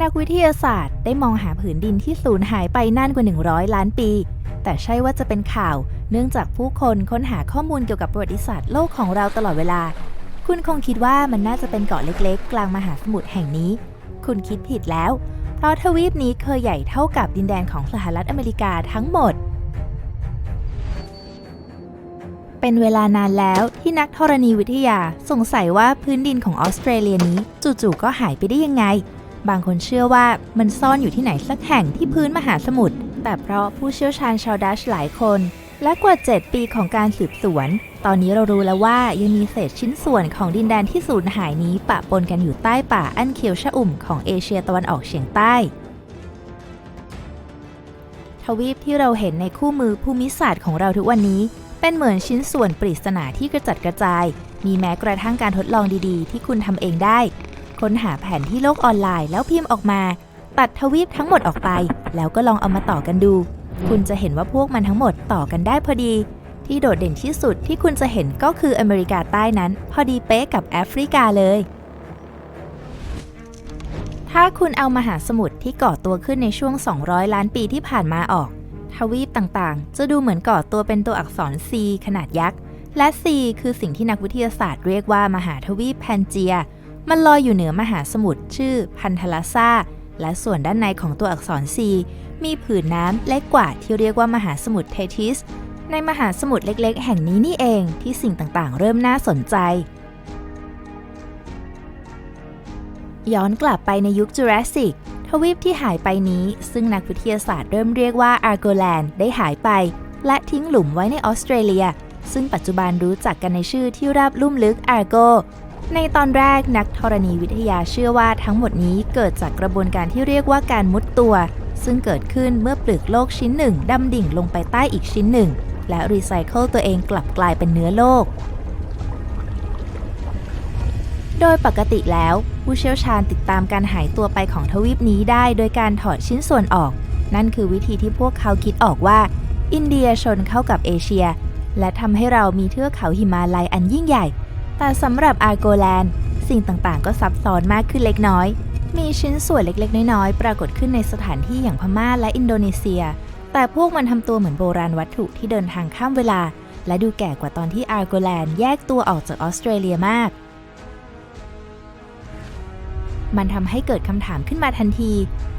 นักวิทยาศาสตร์ได้มองหาผืนดินที่สูญหายไปนานกว่า 100 ล้านปี แต่ใช่ว่าจะเป็นข่าว เนื่องจากผู้คนค้นหาข้อมูลเกี่ยวกับประวัติศาสตร์โลกของเราตลอดเวลา คุณคงคิดว่ามันน่าจะเป็นเกาะเล็กๆ กลางมหาสมุทรแห่งนี้ คุณคิดผิดแล้ว เพราะทวีปนี้เคยใหญ่เท่ากับดินแดนของสหรัฐอเมริกาทั้งหมด เป็นเวลานานแล้วที่นักธรณีวิทยาสงสัยว่าพื้นดินของออสเตรเลียนี้จู่ๆก็หายไปได้ยังไง บางคนเชื่อว่ามันซ่อนอยู่ที่ไหนสักแห่งที่พื้นมหาสมุทร แต่เพราะผู้เชี่ยวชาญชาวดัชหลายคน และกว่า 7 ปีของการสืบสวน ตอนนี้เรารู้แล้วว่ายังมีเศษชิ้นส่วนของดินแดนที่สูญหายนี้ปะปนกันอยู่ใต้ป่าอันเขียวชอุ่มของเอเชียตะวันออกเฉียงใต้ทวีปที่เราเห็นในคู่มือภูมิศาสตร์ของเราทุกวันนี้ เป็นเหมือนชิ้นส่วนปริศนาที่กระจัดกระจาย มีแม้กระทั่งการทดลองดีๆ ที่คุณทำเองได้ ค้นหาแผนที่โลกออนไลน์แล้วพิมพ์ออกมา ตัดทวีปทั้งหมดออกไป แล้วก็ลองเอามาต่อกันดู คุณจะเห็นว่าพวกมันทั้งหมดต่อกันได้พอดี ที่โดดเด่นที่สุดที่คุณจะเห็นก็คืออเมริกาใต้นั้น พอดีเป๊ะกับแอฟริกาเลย ถ้าคุณเอามหาสมุทรที่ก่อตัวขึ้นในช่วง 200 ล้านปีที่ผ่านมาออก ทวีปต่างๆ จะดูเหมือนก่อตัวเป็นตัวอักษร C ขนาดยักษ์และ C คือสิ่งที่นักวิทยาศาสตร์เรียกว่ามหาทวีปแพนเจีย มันลอยอยู่เหนือมหาสมุทรชื่อพันธลาซาและส่วนด้านในของตัวอักษร C มีผืนน้ำเล็กกว่าที่เรียกว่ามหาสมุทรเททิส ในมหาสมุทรเล็กๆ แห่งนี้นี่เองที่สิ่งต่างๆ เริ่มน่าสนใจ ย้อนกลับไปในยุคจูราสสิกทวีปที่หายไปนี้ ซึ่งนักวิทยาศาสตร์เริ่มเรียกว่าอาร์โกแลนด์ได้หายไป และทิ้งหลุมไว้ในออสเตรเลีย ซึ่งปัจจุบันรู้จักกันในชื่อที่ราบลุ่มลึกอาร์โก ในตอนแรกนักธรณีวิทยาเชื่อว่าทั้งหมดนี้เกิดจากกระบวนการที่เรียกว่าการมุดตัว ซึ่งเกิดขึ้นเมื่อเปลือกโลกชิ้นหนึ่งดำดิ่งลงไปใต้อีกชิ้นหนึ่ง และรีไซเคิลตัวเองกลับกลายเป็นเนื้อโลก โดยปกติแล้ว ผู้เชี่ยวชาญติดตามการหายตัวไปของทวีปนี้ได้ โดยการถอดชิ้นส่วนออก นั่นคือวิธีที่พวกเขาคิดออกว่า อินเดียชนเข้ากับเอเชีย และทำให้เรามีเทือกเขาหิมาลัยอันยิ่งใหญ่ แต่สำหรับอาร์โกแลนด์ สิ่งต่างๆ ก็ซับซ้อนมากขึ้นเล็กน้อย มีชิ้นส่วนเล็กๆ น้อยๆ ปรากฏขึ้นในสถานที่อย่างพม่าและอินโดนีเซีย แต่พวกมันทำตัวเหมือนโบราณวัตถุที่เดินทางข้ามเวลา และดูแก่กว่าตอนที่อาร์โกแลนด์แยกตัวออกจากออสเตรเลียมาก มันทำให้เกิดคำถามขึ้นมาทันที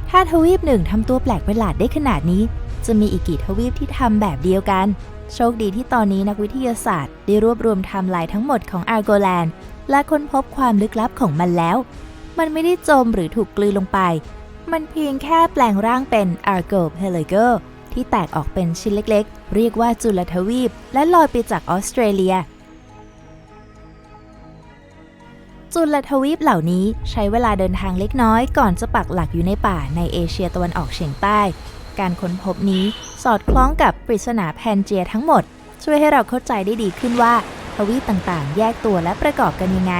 ถ้าทวีปหนึ่งทำตัวแปลกประหลาดได้ขนาดนี้ จะมีอีกกี่ทวีปที่ทำแบบเดียวกัน โชคดีที่ตอนนี้นักวิทยาศาสตร์ ได้รวบรวมไทม์ไลน์ทั้งหมดของอาร์โกแลนด์และค้นพบความลึกลับของมันแล้ว มันไม่ได้จมหรือถูกกลืนลงไป มันเพียงแค่แปลงร่างเป็น Argo p e l a g o ที่แตกออกเป็นชิ้นเล็กๆ เรียกว่าจุลทวีป และลอยไปจากออสเตรเลีย จุลทวีปเหล่านี้ใช้เวลาเดินทางเล็กน้อยก่อนจะปักหลักอยู่ในป่าในเอเชียตะวันออกเฉียงใต้ การค้นพบนี้สอดคล้องกับปริศนาแพนเจียทั้งหมด ช่วยให้เราเข้าใจได้ดีขึ้นว่าทวีปต่างๆ แยกตัวและประกอบกันยังไง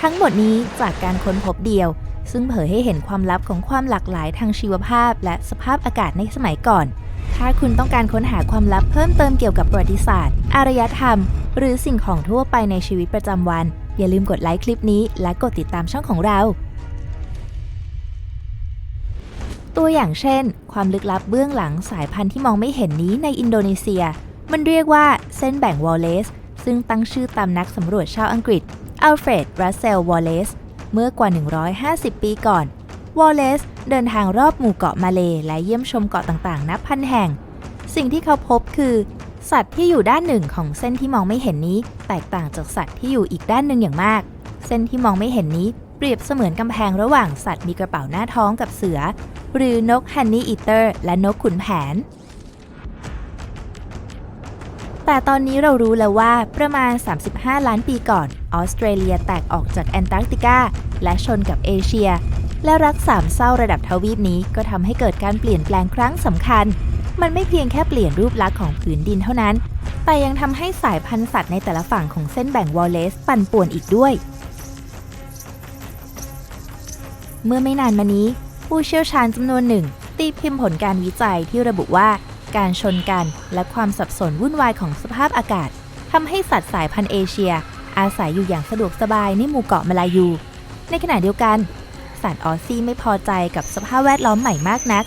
ทั้งหมดนี้จากการค้นพบเดียว ซึ่งเผยให้เห็นความลับของความหลากหลายทางชีวภาพ และสภาพอากาศในสมัยก่อน ถ้าคุณต้องการค้นหาความลับเพิ่มเติมเกี่ยวกับประวัติศาสตร์ อารยธรรม หรือสิ่งของทั่วไปในชีวิตประจำวัน อย่าลืมกดไลค์คลิปนี้และกดติดตามช่องของเรา ตัวอย่างเช่น ความลึกลับเบื้องหลังสายพันธุ์ที่มองไม่เห็นนี้ในอินโดนีเซีย มันเรียกว่าเส้นแบ่งวอลเลซซึ่งตั้งชื่อตามนักสำรวจชาวอังกฤษอัลเฟรดรัสเซลวอลเลซเมื่อกว่า 150 ปีก่อน วอลเลซเดินทางรอบหมู่เกาะมาเล และเยี่ยมชมเกาะต่างๆ นับพันแห่ง สิ่งที่เขาพบคือ สัตว์ที่อยู่ด้านหนึ่งของเส้นที่มองไม่เห็นนี้ แตกต่างจากสัตว์ที่อยู่อีกด้านหนึ่งอย่างมาก เส้นที่มองไม่เห็นนี้เปรียบเสมือนกำแพงระหว่างสัตว์มีกระเป๋าหน้าท้องกับเสือ หรือนกฮันนี่อีเตอร์และนกขุนแผน แต่ตอนนี้เรารู้แล้วว่าประมาณ 35 ล้านปีก่อน ออสเตรเลียแตกออกจากแอนตาร์กติกาและชนกับเอเชีย และรักสามเศร้าระดับทวีปนี้ก็ทำให้เกิดการเปลี่ยนแปลงครั้งสำคัญ มันไม่เพียงแค่เปลี่ยนรูปลักษณ์ของผืนดินเท่านั้น แต่ยังทำให้สายพันธุ์สัตว์ในแต่ละฝั่งของเส้นแบ่งวอลเลซปั่นป่วนอีกด้วย เมื่อไม่นานมานี้ ผู้เชี่ยวชาญจำนวนหนึ่ง ตีพิมพ์ผลการวิจัยที่ระบุว่าการชนกันและความสับสนวุ่นวายของสภาพอากาศทำให้สัตว์สายพันธุ์เอเชีย อาศัยอยู่อย่างสะดวกสบายในหมู่เกาะมาลายู ในขณะเดียวกันสัตว์ออซี่ไม่พอใจกับสภาพแวดล้อมใหม่มากนัก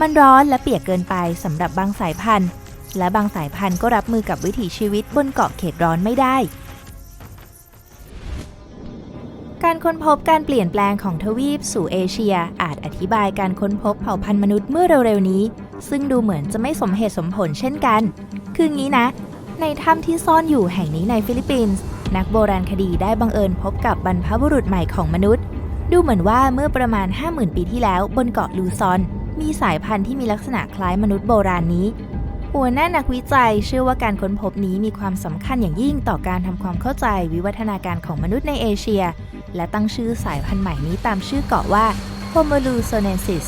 มันร้อนและเปียกเกินไปสำหรับบางสายพันธุ์ และบางสายพันธุ์ก็รับมือกับวิถีชีวิตบนเกาะเขตร้อนไม่ได้ การค้นพบการเปลี่ยนแปลงของทวีปสู่เอเชีย อาจอธิบายการค้นพบเผ่าพันธุ์มนุษย์เมื่อเร็วๆนี้ ซึ่งดูเหมือนจะไม่สมเหตุสมผลเช่นกัน คืองี้นะ ในถ้ำที่ซ่อนอยู่แห่งนี้ในฟิลิปปินส์นักโบราณคดีได้บังเอิญพบกับบรรพบุรุษใหม่ของมนุษย์ ดูเหมือนว่าเมื่อประมาณ 50,000 ปีที่แล้วบนเกาะลูซอน มีสายพันธุ์ที่มีลักษณะคล้ายมนุษย์โบราณนี้ หัวหน้านักวิจัยเชื่อว่าการค้นพบนี้มีความสำคัญอย่างยิ่งต่อการทำความเข้าใจวิวัฒนาการของมนุษย์ในเอเชีย และตั้งชื่อสายพันธุ์ใหม่นี้ตามชื่อเกาะว่า Homo luzonensis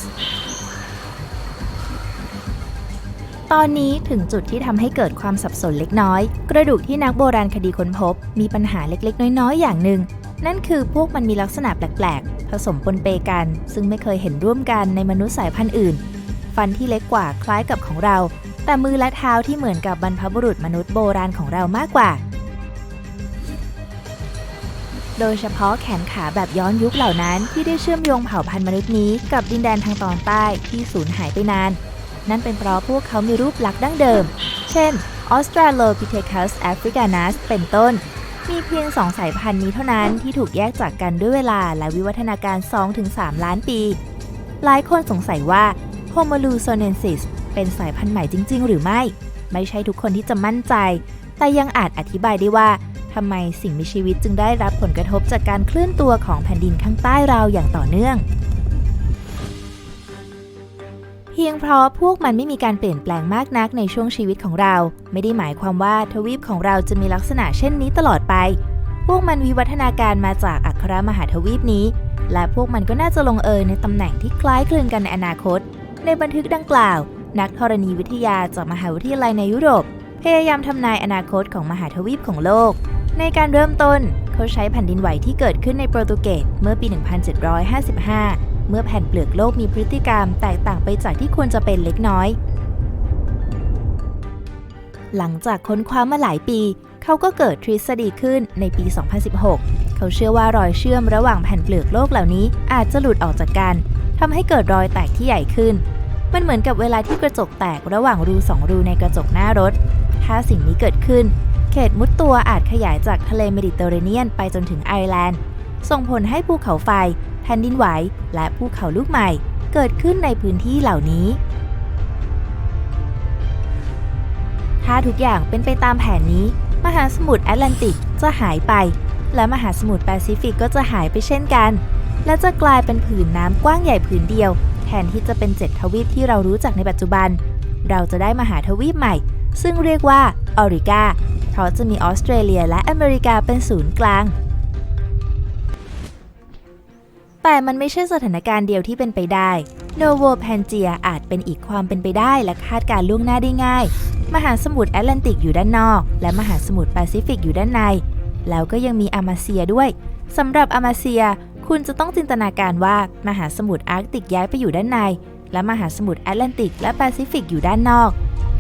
ตอนนี้ถึงจุดที่ทำให้เกิดความสับสนเล็กน้อย กระดูกที่นักโบราณคดีค้นพบ มีปัญหาเล็กๆ น้อยๆ อย่างหนึ่ง นั่นคือพวกมันมีลักษณะแปลกๆ ผสมปนเปกัน ซึ่งไม่เคยเห็นร่วมกันในมนุษย์สายพันธุ์อื่น ฟันที่เล็กกว่าคล้ายกับของเรา แต่มือและเท้าที่เหมือนกับบรรพบุรุษมนุษย์โบราณของเรามากกว่า โดยเฉพาะแขนขาแบบย้อนยุคเหล่านั้นที่ได้เชื่อมโยงเผ่าพันธุ์มนุษย์นี้กับดินแดนทางตอนใต้ที่สูญหายไปนาน นั่นเป็นเพราะพวกเขามีรูปลักษณ์ดั้งเดิม เช่น Australopithecus africanus เป็นต้น มีเพียงสองสายพันธุ์นี้เท่านั้นที่ถูกแยกจากกันด้วยเวลาและวิวัฒนาการ 2-3 ล้านปี หลายคนสงสัยว่า Homo luzonensis เป็นสายพันธุ์ใหม่จริง ๆ หรือไม่ ไม่ใช่ทุกคนที่จะมั่นใจ แต่ยังอาจอธิบายได้ว่าทำไมสิ่งมีชีวิตจึงได้รับผลกระทบจากการเคลื่อนตัวของแผ่นดินข้างใต้เราอย่างต่อเนื่อง เพียงเพราะพวกมันไม่มีการเปลี่ยนแปลงมากนักในช่วงชีวิตของเรา ไม่ได้หมายความว่าทวีปของเราจะมีลักษณะเช่นนี้ตลอดไป พวกมันวิวัฒนาการมาจากอัครมหาทวีปนี้ และพวกมันก็น่าจะลงเอยในตำแหน่งที่คล้ายคลึงกันในอนาคต ในบันทึกดังกล่าว นักธรณีวิทยาจากมหาวิทยาลัยในยุโรป พยายามทำนายอนาคตของมหาทวีปของโลก ในการเริ่มต้นเขาใช้แผ่นดินไหวที่เกิดขึ้นในโปรตุเกสเมื่อปี 1755 เมื่อแผ่นเปลือกโลกมีพฤติกรรมแตกต่างไปจากที่ควรจะเป็นเล็กน้อย หลังจากค้นคว้ามาหลายปี เขาก็เกิดทฤษฎีขึ้นในปี 2016 เขาเชื่อว่ารอยเชื่อมระหว่างแผ่นเปลือกโลกเหล่านี้อาจจะหลุดออกจากกันทำให้เกิดรอยแตกที่ใหญ่ขึ้น มันเหมือนกับเวลาที่กระจกแตกระหว่างรูสองรูในกระจกหน้ารถ ถ้าสิ่งนี้เกิดขึ้น เขตมุดตัวอาจขยายจากทะเลเมดิเตอร์เรเนียนไปจนถึงไอร์แลนด์ ส่งผลให้ภูเขาไฟ แผ่นดินไหว และภูเขาลูกใหม่ เกิดขึ้นในพื้นที่เหล่านี้ ถ้าทุกอย่างเป็นไปตามแผนนี้ มหาสมุทรแอตแลนติกจะหายไป และมหาสมุทรแปซิฟิกก็จะหายไปเช่นกัน และจะกลายเป็นผืนน้ำกว้างใหญ่ผืนเดียว แทนที่จะเป็นเจ็ดทวีปที่เรารู้จักในปัจจุบัน เราจะได้มหาทวีปใหม่ ซึ่งเรียกว่าออริกาเพราะจะมีออสเตรเลียและอเมริกาเป็นศูนย์กลาง แต่มันไม่ใช่สถานการณ์เดียวที่เป็นไปได้โนโวแพนเจียอาจเป็นอีกความเป็นไปได้และคาดการล่วงหน้าได้ง่าย มหาสมุทรแอตแลนติกอยู่ด้านนอก และมหาสมุทรแปซิฟิกอยู่ด้านใน แล้วก็ยังมีอามาเซียด้วยสำหรับอามาเซีย คุณจะต้องจินตนาการว่ามหาสมุทรอาร์กติกย้ายไปอยู่ด้านใน และมหาสมุทรแอตแลนติกและแปซิฟิกอยู่ด้านนอก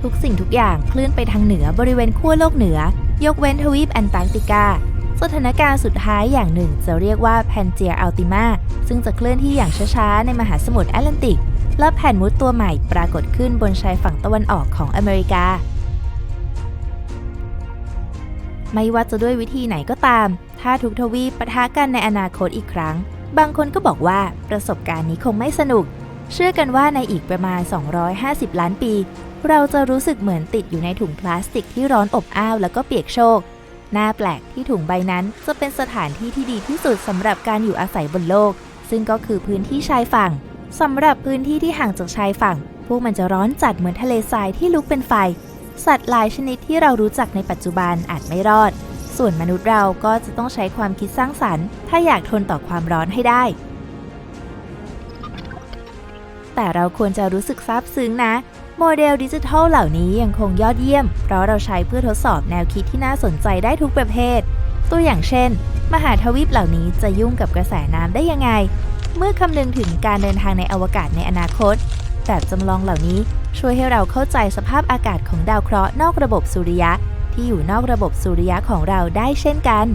ทุกสิ่งทุกอย่างเคลื่อนไปทางเหนือบริเวณขั้วโลกเหนือ ยกเว้นทวีปแอนตาร์กติกา สถานการณ์สุดท้ายอย่างหนึ่งจะเรียกว่าแพนเจียอัลติมาซึ่งจะเคลื่อนที่อย่างช้าๆ ในมหาสมุทรแอตแลนติก และแผ่นมุดตัวใหม่ปรากฏขึ้นบนชายฝั่งตะวันออกของอเมริกา ไม่ว่าจะด้วยวิธีไหนก็ตาม ถ้าทุกทวีปปะทะกันในอนาคตอีกครั้ง บางคนก็บอกว่าประสบการณ์นี้คงไม่สนุก เชื่อกันว่าในอีกประมาณ 250 ล้านปี เราจะรู้สึกเหมือนติดอยู่ในถุงพลาสติกที่ร้อนอบอ้าวแล้วก็เปียกโชก น่าแปลกที่ถุงใบนั้นจะเป็นสถานที่ที่ดีที่สุดสำหรับการอยู่อาศัยบนโลก ซึ่งก็คือพื้นที่ชายฝั่งสำหรับพื้นที่ที่ห่างจากชายฝั่ง พวกมันจะร้อนจัดเหมือนทะเลทรายที่ลุกเป็นไฟ สัตว์หลายชนิดที่เรารู้จักในปัจจุบันอาจไม่รอด ส่วนมนุษย์เราก็จะต้องใช้ความคิดสร้างสรรค์ ถ้าอยากทนต่อความร้อนให้ได้ แต่เราควรจะรู้สึกซาบซึ้งนะ โมเดลดิจิทัลเหล่านี้ยังคงยอดเยี่ยม เพราะเราใช้เพื่อทดสอบแนวคิดที่น่าสนใจได้ทุกประเภท ตัวอย่างเช่น มหาทวีปเหล่านี้จะยุ่งกับกระแสน้ำได้ยังไง เมื่อคำนึงถึงการเดินทางในอวกาศในอนาคต แบบจำลองเหล่านี้ช่วยให้เราเข้าใจสภาพอากาศของดาวเคราะห์นอกระบบสุริยะ ที่อยู่นอกระบบสุริยะของเราได้เช่นกัน